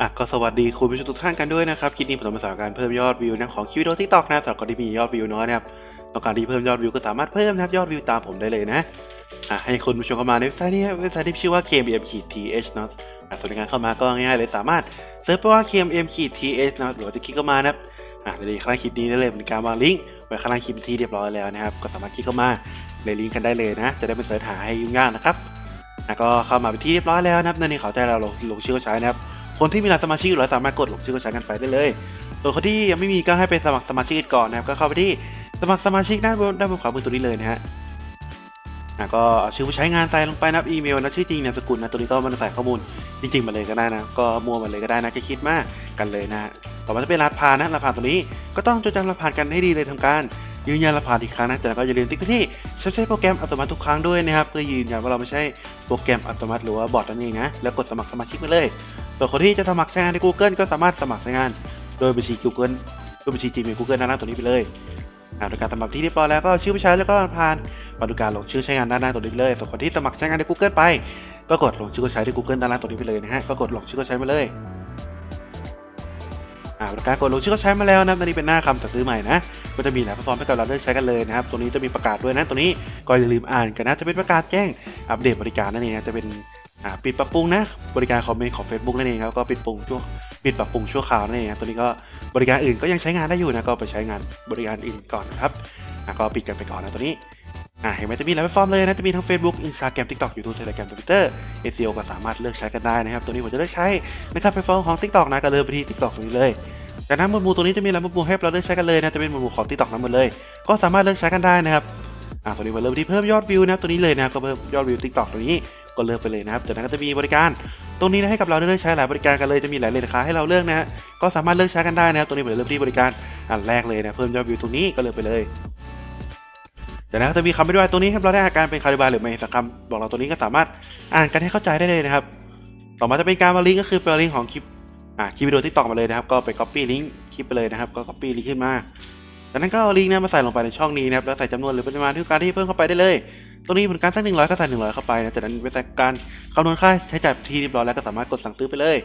อะก็สวัสดีคุณผู้ชมทุกท่านกันด้วยนะครับคลิปนี้ผมจะมาสอนการเพิ่มยอดวิวนะของคลิปวิดีโอทิกตอกนะสำหรับคนที่มียอดวิวน้อยนะครับต้องการที่เพิ่มยอดวิวก็สามารถเพิ่มนะครับยอดวิวตามผมได้เลยนะอะให้คุณผู้ชมเข้ามาในเว็บไซต์นี้เว็บไซต์ที่ชื่อว่า kmm-th เนาะอะส่วนในการเข้ามาก็ง่ายเลยสามารถเซิร์ชไปว่า kmm-th นะหรือว่าจะคลิกเข้ามานะครับอะในข้างล่างคลิปนี้ได้เลยเป็นการวางลิงก์ไว้ข้างล่างคลิปที่เรียบร้อยแล้วนะครับก็สามารถคลิกเข้ามาในลิงก์กันได้เลยนะ จะได้ไม่เสิร์ชหาให้ยุ่งยากนะครับอะก็เข้ามาเป็นที่เรียบร้อยแล้วนะครับในนี้เขาใจเราลงชื่อใช้นะครับ คนที่มีรายสมาชิกอยู่แล้วสามารถกดลงชื่อก็ใช้กันไปได้เลย ส่วนคนที่ยังไม่มีก็ให้ไปสมัครสมาชิกก่อนนะครับ ก็เข้าไปที่สมัครสมาชิกด้านบนด้านบนขวามือตัวนี้เลยนะฮะอะก็เอาชื่อผู้ใช้งานใส่ลงไปนะอีเมลนะชื่อจริงนามสกุลนะตัวนี้ก็มันใส่ข้อมูลจริงๆมาเลยก็ได้นะ ก็มัวมาเลยก็ได้นะจะคิดมากกันเลยนะต่อมาจะเป็นรหัสผ่านนะรหัสผ่านตัวนี้ก็ต้องจดจำรหัสผ่านกันให้ดีเลยทำการยืนยันรหัสผ่านอีกครั้งนะแต่ก็อย่าลืมติ๊กไปที่ใช้ใช้โปรแกรมอัตโนมัติทุกครั้งด้วยนะครับเพื่อยืนยันว่าเราไม่ใช่โปรแกรมอัตโนมัติหรือว่าบอทนั่นเองนะแล้วกดสมัครสมาชิกไปเลย ส่วนคนที่จะสมัครใช้งานใน Google ก็สามารถสมัครใช้งาน โดยบัญชี Google โดยบัญชี Gmail Google ด้านล่างตัวนี้ไปเลยอ่าโดยการสมัครที่เรียบร้อยแล้วก็ชื่อผู้ใช้แล้วก็ผ่านมาดูการลงชื่อใช้งานด้านล่างตัวนี้เลยส่วนคนที่สมัครใช้งานใน Google ไป ก็กดลงชื่อผู้ใช้ที่ Google ด้านล่างตัวนี้ไปเลยนะฮะก็กดลงชื่อผู้ใช้มาเลยอ่าบริการกดลงชื่อก็ใช้มาแล้วนะตอนนี้เป็นหน้าคำสั่งซื้อใหม่นะ ก็จะมีหลายแพลตฟอร์มให้กับเราเลือกใช้กันเลยนะครับ ตัวนี้จะมีประกาศด้วยนะ ตัวนี้ก็อย่าลืมอ่านกันนะ จะเป็นประกาศแจ้งอัปเดตบริการนั่นเองนะ จะเป็น ปิดปรับปรุงนะบริการคอมเมนต์ของ Facebook นั่นเองครับก็ปิดปรุงช่วงปิดปรับปรุงชั่วคราวนั่นเองตัวนี้ก็บริการอื่นก็ยังใช้งานได้อยู่นะก็ไปใช้งานบริการอื่นก่อนนะครับก็ปิดกันไปก่อนนะตัวนี้อ่าเห็นไหมจะมีหลายแพลตฟอร์มเลยนะจะมีทั้ง Facebook Instagram TikTok YouTube Telegram Twitter SEO ก็สามารถเลือกใช้กันได้นะครับ ตัวนี้ผมจะเลือกใช้นะครับแพลตฟอร์มของ TikTok นะก็เลยไปที่ TikTok ตรงนี้เลยจากนั้นหมวดหมู่ตัวนี้จะมีหลายหมวดหมู่ให้เราเลือกใช้กันเลยนะจะเป็นหมวดหมู่ของ TikTok นั้นหมดเลย ก็สามารถเลือกใช้กันได้นะครับอ่าตัวนี้มาเริ่มที่เพิ่มยอดวิวนะตัวนี้เลยนะก็เพิ่มยอดวิว TikTok ตัวนี้ ก็เลือกไปเลยนะครับจากนั้นก็จะมีบริการ ตรงนี้นะให้กับเราได้เลือกใช้หลายบริการกันเลยจะมีหลายเลทราคาให้เราเลือกนะฮะก็สามารถเลือกใช้กันได้นะครับตัวนี้ผมเริ่มที่บริการอันแรกเลยนะเพิ่มยอดวิวตรงนี้ก็เลือกไปเลยจากนั้นก็จะมีคำไปด้วยตัวนี้ให้เราได้อาการเป็นคาริบาลหรือไม่สักคำบอกเราตัวนี้ก็สามารถอ่านกันให้เข้าใจได้เลยนะครับ ต่อมาจะเป็นการมาลิงก์ก็คือเป็นลิงก์ของคลิปอ่าคลิปวิดีโอที่ตอกมาเลยนะครับ ก็ไป copy ลิงก์คลิปไปเลยนะครับ ก็ copy ลิงก์ขึ้นมา จากนั้นก็เอาลิงก์เนะมาใส่ลงไปในช่องนี้นะครับแล้วใส่จำนวนหรือปริมาณที่ต้องการที่เพิ่มเข้าไปได้เลยตรงนี้เป็นการสักหนึ่งร้อยก็ใส่หนึ่งร้อยเข้าไปนะจากนั้นไปใส่การคำนวณค่าใช้จ่ายที่เรียบร้อยแล้วก็สามารถกดสั่งซื้อไปเลย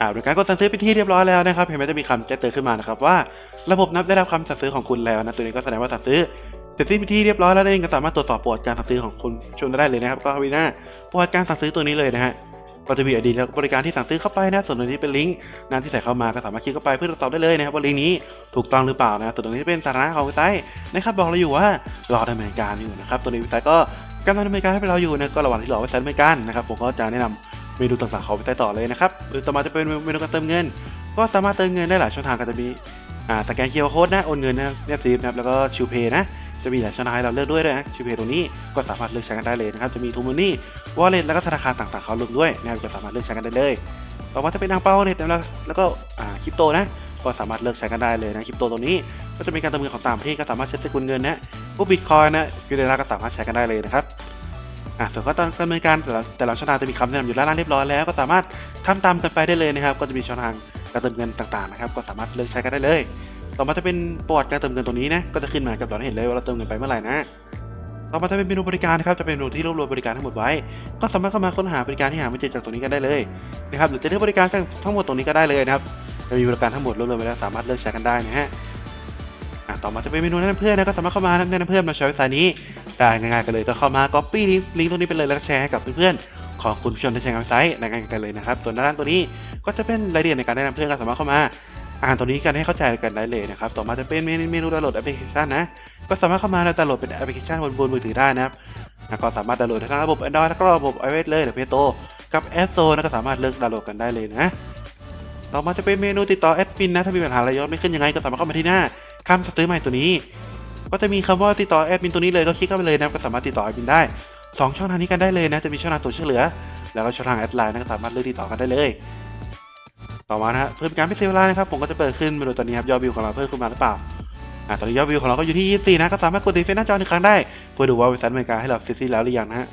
อ่าโดยการกดสั่งซื้อเป็นที่เรียบร้อยแล้วนะครับเห็นไหมจะมีคำแจ้งเตือนขึ้นมานะครับว่า ระบบนับได้รับคำสั่งซื้อของคุณแล้วนะตัวนี้ก็แสดงว่าสั่งซื้อเสร็จสิ้นไปที่เรียบร้อยแล้วนั่นเองก็สามารถตรวจสอบประวัติการสั่งซื้อของคุณชมได้เลยนะครับ ก็เข้าไปหน้าประวัติการสั่งซื้อตัวนี้เลยนะฮะก็จะมีอดีตและบริการที่สั่งซื้อเข้าไปนะส่วนตรงนี้เป็นลิงก์นั้นที่ใส่เข้ามาก็สามารถคลิกเข้าไปเพื่อตรวจสอบได้เลยนะครับว่าลิงก์นี้ ถูกต้องหรือเปล่านะส่วนตรงนี้เป็นสาระของเว็บไซต์นะครับบอกเราอยู่ว่ารอดำเนินการอยู่นะครับตัวนี้เว็บไซต์ก็กำลังดำเนินการให้เราอยู่นะก็ระหว่างที่รอเว็บไซต์ดำเนินการนะครับผมก็จะแนะนำเมนูต่างๆของเว็บไซต์ต่อเลยนะครับต่อมาจะเป็นเมนูการเติมเงิน ก็สามารถเติมเงินได้หลายช่องทางก็จะมีอ่าสแกนเคอร์โค้ดนะโอนเงินนะเรียบซีฟนะครับแล้วก็ชิวเพย์นะจะมีหลายช่องทางให้เราเลือกด้วยนะชิวเพย์ตรงนี้ก็สามารถเลือกใช้กันได้เลยนะครับจะมีทูมูนี่วอลเล็ตแล้วก็ธนาคารต่างๆเขารวมด้วยนะครับจะสามารถเลือกใช้กันได้เลยต่อมาจะเป็นทางเปาเน็ตแล้วแล้วก็อ่าคริปโตนะ ก็สามารถเลือกใช้กันได้เลยนะคริปโตตัวนี้ ก็จะมีการเติมเงินของต่างประเทศก็สามารถใช้สกุลเงินนะพวกบิตคอยนะยูเดราก็สามารถใช้กันได้เลยนะครับอ่าส่วนก็ตอนดำเนินการแต่ละแต่ละช่องทางจะมีคำแนะนำอยู่ด้านล่างเรียบร้อยแล้วก็สามารถทำตามกันไปได้เลยนะครับ ก็จะมีช่องทางการเติมเงินต่างๆนะครับ ก็สามารถเลือกใช้กันได้เลย ต่อมาจะเป็นประวัติการเติมเงินตัวนี้นะก็จะขึ้นมากับเราเห็นเลยว่าเราเติมเงินไปเมื่อไหร่นะ ต่อมาจะเป็นเมนูบริการนะครับ จะเป็นเมนูที่รวบรวมบริการทั้งหมดไว้ ก็สามารถเข้ามาค้นหาบริการที่หาไม่เจอจากตรงนี้ก็ได้เลยนะครับ หรือจะเลือกบริการทั้งหมดตรงนี้ก็ได้เลยนะครับ จะมีบริการทั้งหมดรวบรวมไว้แล้วสามารถเลือกใช้กันได้นะฮะต่อมาจะเป็นเมนูแนะนำเพื่อนนะก็สามารถเข้ามาแนะนำเพื่อนมาใช้เว็บไซต์นี้ได้ง่ายๆกันเลยก็เข้ามา copy ลิงก์ตรงนี้ไปเลยแล้วก็แชร์ให้กับเพื่อนๆของคุณผู้ชมที่ใช้งานเว็บไซต์ง่ายๆกันเลยนะครับส่วนด้านล่างตัวนี้ก็จะเป็นรายละเอียดในการแนะนำเพื่อนก็สามารถเข้ามา อ่านตัวนี้กันให้เข้าใจกันได้เลยนะครับ ต่อมาจะเป็นเมนูดาวน์โหลดแอปพลิเคชันนะ ก็สามารถเข้ามาดาวน์โหลดเป็นแอปพลิเคชันบนบนมือถือได้นะครับก็สามารถดาวน์โหลดทั้งระบบ Android แล้วก็ระบบ iOS เลยหรือ Play Store กับ App Store นะก็สามารถเลือกดาวน์โหลดกันได้เลยนะ ต่อมาจะเป็นเมนูติดต่อแอดมินนะ ถ้ามีปัญหาอะไรยอดไม่ขึ้นยังไงก็สามารถเข้ามาที่หน้าคำซื้อใหม่ตัวนี้ ก็จะมีคำว่าติดต่อแอดมินตัวนี้เลยก็คลิกเข้าไปเลยนะก็สามารถติดต่อแอดมินได้สองช่องทางนี้กันได้เลยนะจะมีช่องทางตัวช่วยเหลือ แล้วก็ช่องทางแอดไลน์นะก็สามารถเลือกติดต่อกันได้เลย ต่อมานะฮะเพื่อเป็นการไม่เสียเวลานะครับผมก็จะเปิดขึ้นมาดูตอนนี้ครับยอดวิวของเราเพิ่มขึ้นมาหรือเปล่าอ่าตอนนี้ยอดวิวของเราก็อยู่ที่ 24 นะก็สามารถกดติดเฟซหน้าจอหนึ่งครั้งได้เพื่อดูว่าเว็บไซต์อเมริกาให้เราเสร็จสิ้นแล้วหรือยังนะฮะ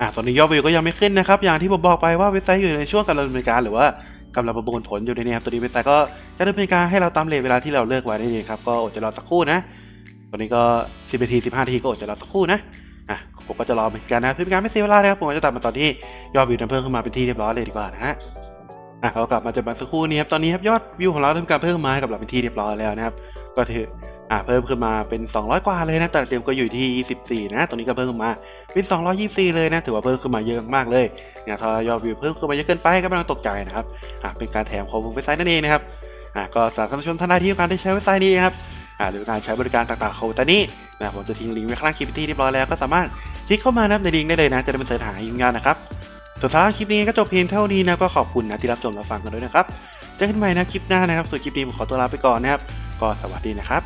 อ่าตอนนี้ยอดวิวก็ยังไม่ขึ้นนะครับอย่างที่ผมบอกไปว่าเว็บไซต์อยู่ในช่วงการดำเนินการหรือว่ากำลังประมวลผลอยู่ในนี้ครับตัวนี้เว็บไซต์ก็จะดำเนินการให้เราตามเลทเวลาที่เราเลือกไว้นั่นเองครับก็อดใจรอสักครู่นะตอนนี้ก็ 10นาที15นาทีก็อดใจรอสักครู่นะ ผมก็จะรอเหมือนกันนะเพื่อเป็นการไม่เสียเวลานะครับผมก็จะตัดมาตอนที่ยอดวิวนั้นเพิ่มขึ้นมาเป็นที่เรียบร้อยเลยดีกว่านะฮะอะเรากลับมาจากมาสักครู่นี้ครับตอนนี้ครับยอดวิวของเราทำการเพิ่มมาให้กับเราเป็นที่เรียบร้อยแล้วนะครับ ก็ถืออะเพิ่มขึ้นมาเป็น 200 กว่าเลยนะแต่เต็มก็อยู่ที่ 24 นะตรงนี้ก็เพิ่มขึ้นมาเป็น 224 เลยนะถือว่าเพิ่มขึ้นมาเยอะมากเลยเนี่ยถ้ายอดวิวเพิ่มขึ้นมาเยอะเกินไปก็ไม่ต้องตกใจนะครับอะเป็นการแถมของเว็บไซต์นั่นเองนะครับอะก็สำหรับผู้ชมท่านใดที่ต้องการได้ใช้เว็บไซต์นี้นะครับอะหรือการใช้บริการต่างๆของเว็บไซต์นี้นะผมจะทิ้งลิงก์ไว้ข้างล่างคลิปที่เรียบร้อยแล้วก็สามารถ ลิกเข้ามานะครับในลิงก์ได้เลยนะ จะได้เป็นเสิร์ชหายุ่งยานนะครับส่วนสาระคลิปนี้ก็จบเพียงเท่านี้นะก็ขอบคุณนะที่รับชมรับฟังกันด้วยนะครับเจอกันใหม่นะคลิปหน้านะครับส่วนคลิปนี้ผมขอตัวลาไปก่อนนะครับก็สวัสดีนะครับ